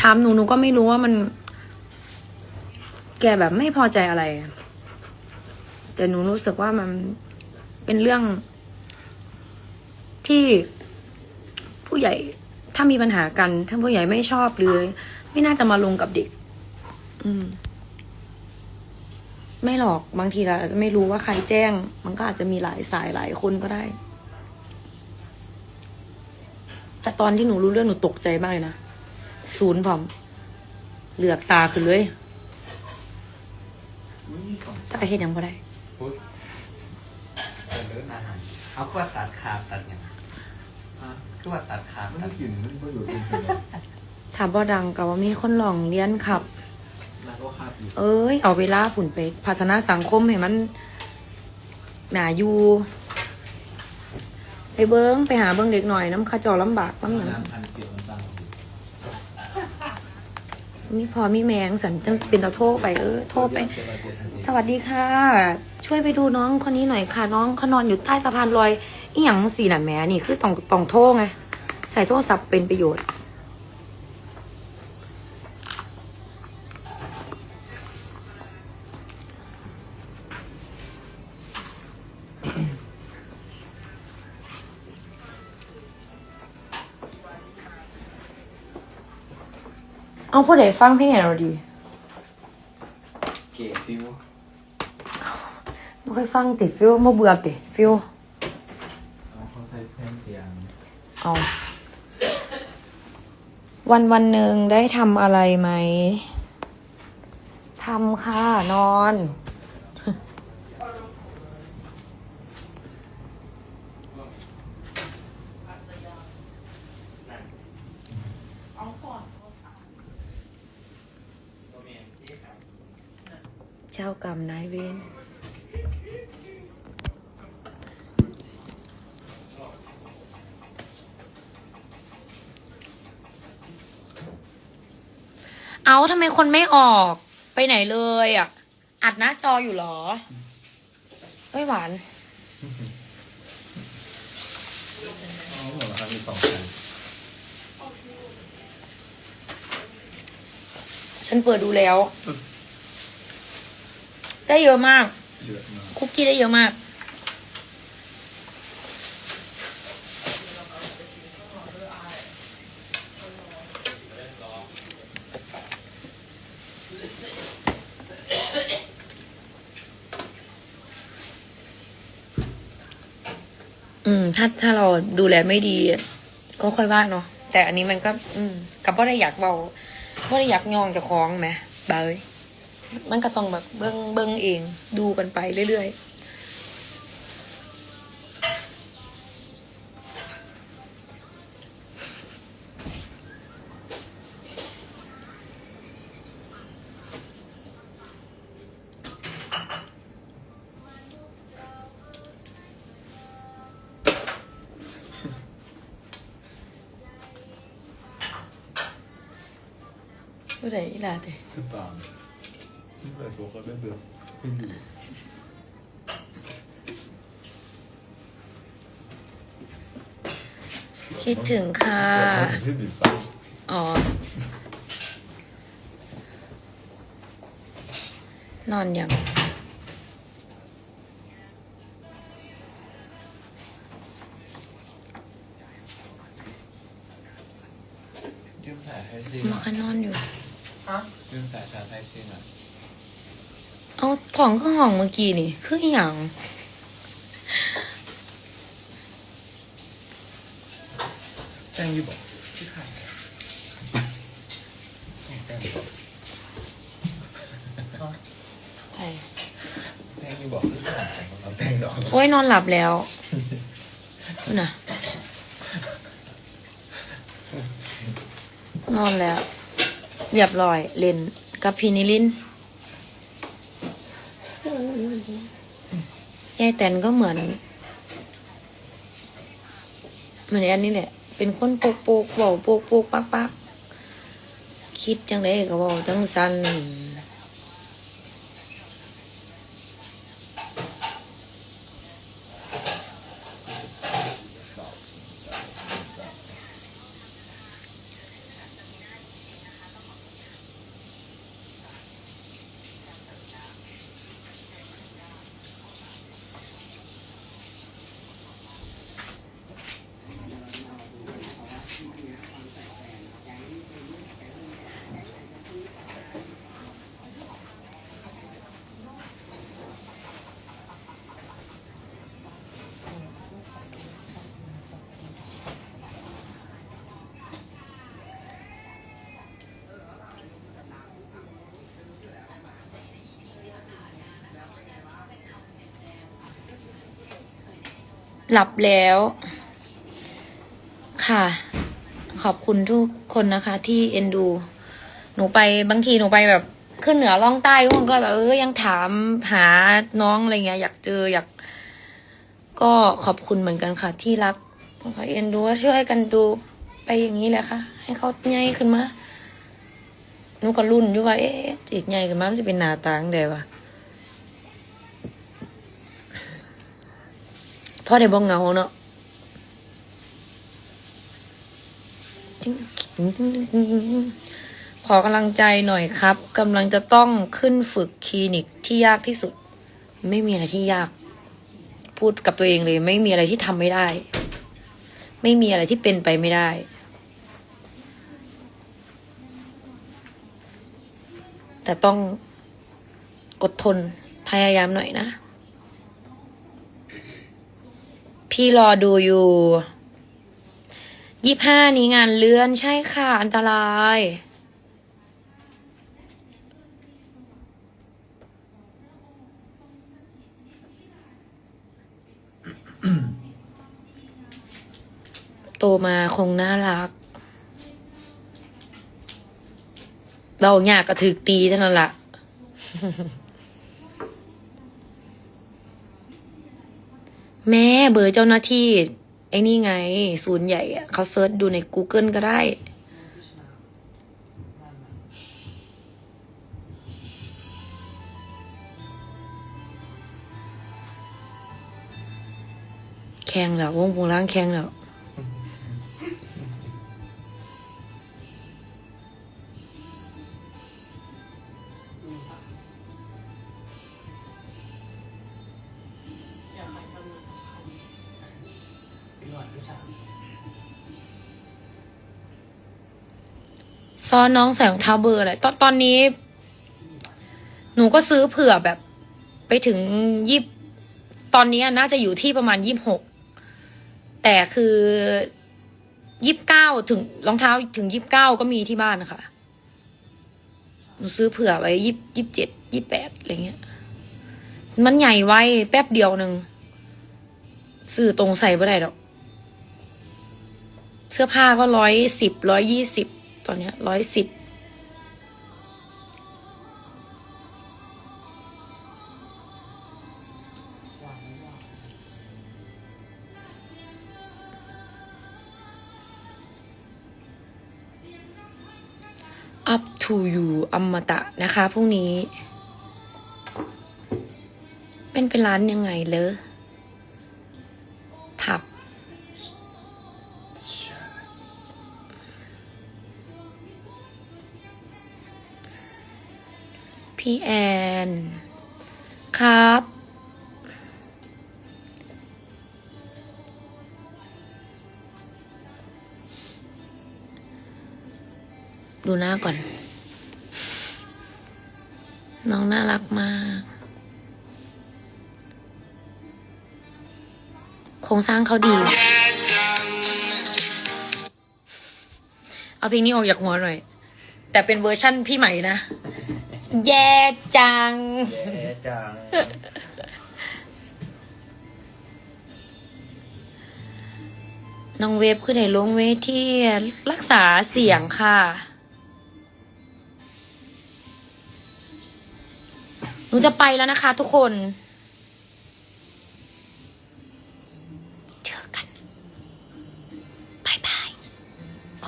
ถามหนูหนูก็ไม่รู้ว่ามัน แกแบบไม่พอใจอะไร แต่หนูรู้สึกว่ามันเป็นเรื่อง ที่ผู้ใหญ่ถ้ามีปัญหากัน ถ้าผู้ใหญ่ไม่ชอบหรือไม่น่าจะมาลงกับเด็ก อืม ไม่หรอกบางทีเราอาจจะไม่รู้ว่าใครแจ้ง มันก็อาจจะมีหลายสายหลายคนก็ได้ แต่ตอนที่หนูรู้เรื่องหนูตกใจมากเลยนะ ศูนย์ผมเหลือกตาขึ้นเลยตาเห็นยังไ่ได้พุทธจะเลิศอาหารเอาคือว่าตัดขาดตัดอย่างอะคือว่าตัดขาดมันตัดกลิ่นมันก็อยู่ตรงนี้ถามบ่ดังกับว่ามีคนหลองเลี้ยนขับ แล้วก็คาบอยู่เอ้ย เอาเวลาผุ่นไปพัฒนาสังคมให้มัน หนาอยู่ ไปเบิ้งไปหาเบิ้งเด็กหน่อยน้ำขาเจอลำบากน้ำหยังน้ำพันเกลียวต่าง มีพอมีแมงสันจังเป็นเราโทรไปเออโทรไป สวัสดีค่ะ ช่วยไปดูน้องคนนี้หน่อยค่ะ น้องเขานอนอยู่ใต้สะพานลอยอีหยังสีน่ะแหม่นี่คือต้องต้องโทรไงใส่โทรศัพท์เป็นประโยชน์ เอาผู้ใดฟังเพลงให้เราดีเก๋ฟิวไม่ค่อยฟังติฟิลมาเบื่อติฟิลเขาใส่เส้นเสียงเอาวันวันหนึ่งได้ทำอะไรไหมทำค่ะนอน เจ้ากรรมนายเวรเอาทำไมคนไม่ออกไปไหนเลยอะ อัดหน้าจออยู่หรอเอ้ยหวานมีสองคนฉันเปิดดูแล้ว ได้เยอะมากเดือดมากคุกกี้ได้เยอะมาก อืม ถ้าถ้าเราดูแลไม่ดี ก็ค่อยว่าเนาะแต่อันนี้มันก็ อืมกับว่าได้อยากเบาว่าได้อยากยองเจะคล้าของไหมเบาเอ้ย มันก็ต้องแบบเบิ้งเบิ้งเอง ดูกันไปเรื่อยๆผู้ใดอีหลา เด้คือตามที่เปิดโฟกัสได้เดือดขึ้นอยู่คิดถึงค่ะ ที่ดีไซน์อ๋อ นอนยัง ยืมสายไทยซิ่งมาค่ะนอนอยู่ ยืมสายชาไทยซิ่งอะ เอาของก็ห้องเมื่อกี้นี่คืออหย่างแจ้งยี่บอกที่ขายแจ้งบอกไปแจ้งยี่บอกที่ขายเราแจ้งดอกโอ้ยนอนหลับแล้วน่ะนอนแล้ว เรียบร้อยเล่นกับพีนิลิน ยายแตนก็เหมือน เหมือนอันนี้แหละ เป็นคนโปกโปกเบาโปกโปกปักปักคิดจังไดก็บอกจังสัน หลับแล้ว ค่ะ ขอบคุณทุกคนนะคะ ที่เอ็นดู หนูไปบางทีหนูไปแบบขึ้นเหนือล่องใต้ทุกคนก็แบบเออยังถามหาน้องอะไรเงี้ยอยากเจออยาก ก็ขอบคุณเหมือนกันค่ะ ที่รักนะคะเอ็นดูว่าช่วยกันดูไปอย่างนี้แหละค่ะ ให้เขาใหญ่ขึ้นมาหนูก็รุ่นอยู่ว่าเอ๊ะอีกใหญ่ขึ้นมามันจะเป็นหน้าตาจั่งใดวะ พ่อได้บ้องเงาเนาะขอกำลังใจหน่อยครับกำลังจะต้องขึ้นฝึกคลินิกที่ยากที่สุด ไม่มีอะไรที่ยาก พูดกับตัวเองเลย ไม่มีอะไรที่ทำไม่ได้ ไม่มีอะไรที่เป็นไปไม่ได้แต่ต้องอดทนพยายามหน่อยนะ พี่รอดูอยู่ยี่ห้านี้งานเลื่อนใช่ค่ะ อันตรายโตมาคงน่ารัก เราอยากกระถึกตีเท่านั้นละ แม่เบอร์เจ้าหน้าที่ ไอ้นี่ไง ศูนย์ใหญ่อะเขาเซิร์ชดูใน Google ก็ได้แข่งแล้ววงวงล่างแข่งแล้ว ซ้อนน้องใส่รองเท้าเบอร์อะไรตอนตอนนี้ หนูก็ซื้อเผื่อแบบ ไปถึงยี่ตอนนี้น่าจะอยู่ที่ประมาณยี่หกแต่คือยี่บเก้าถึงรองเท้าถึงยี่บเก้าก็มีที่บ้านนะคะหนูซื้อเผื่อไว้ยี่ยี่เจ็ดยี่แปดอะไรเงี้ย มันใหญ่ไว้แป๊บเดียวหนึ่งซื้อตรงใส่ไม่ได้หรอก เสื้อผ้าก็ร้อยสิบร้อยยี่สิบ ตอนเนี้ยร้อยสิบวางไม่วาง up to you อมตะนะคะพรุ่งนี้ เป็นเป็นร้านยังไงเลย พี่แอน ครับ ดูหน้าก่อน น้องน่ารักมาก โครงสร้างเขาดี เอาเพลงนี้ออกจากหัวหน่อย แต่เป็นเวอร์ชั่นพี่ใหม่นะ แย่จัง แย่จัง น้องเวฟคือในลงเวทีรักษาเสียงค่ะ หนูจะไปแล้วนะคะทุกคน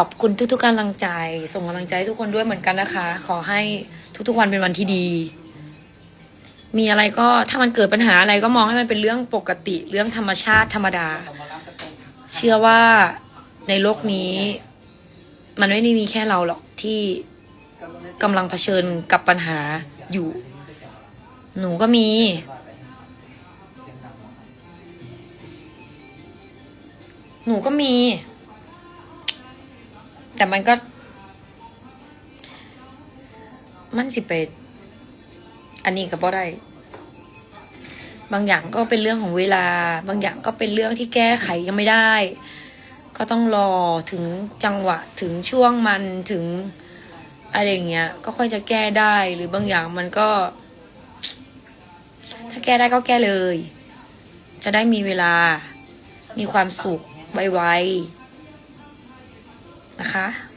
อบคุณทุกๆกำลังใจ ส่งกำลังใจทุกคนด้วยเหมือนกันนะคะ ขอให้ทุกๆวันเป็นวันที่ดี มีอะไรก็ถ้ามันเกิดปัญหาอะไรก็มองให้มันเป็นเรื่องปกติเรื่องธรรมชาติธรรมดา เชื่อว่าในโลกนี้ มันไม่ได้มีแค่เราหรอกที่กำลังเผชิญกับปัญหาอยู่ หนูก็มี หนูก็มี แต่มันก็ มันสิไปอันนี้ก็บ่ได้ บางอย่างก็เป็นเรื่องของเวลา บางอย่างก็เป็นเรื่องที่แก้ไขยังไม่ได้ ก็ต้องรอถึงจังหวะถึงช่วงมันถึงอะไรอย่างเงี้ย ก็ค่อยจะแก้ได้หรือบางอย่างมันก็ ถ้าแก้ได้ก็แก้เลย จะได้มีเวลา มีความสุขไวๆ นะคะ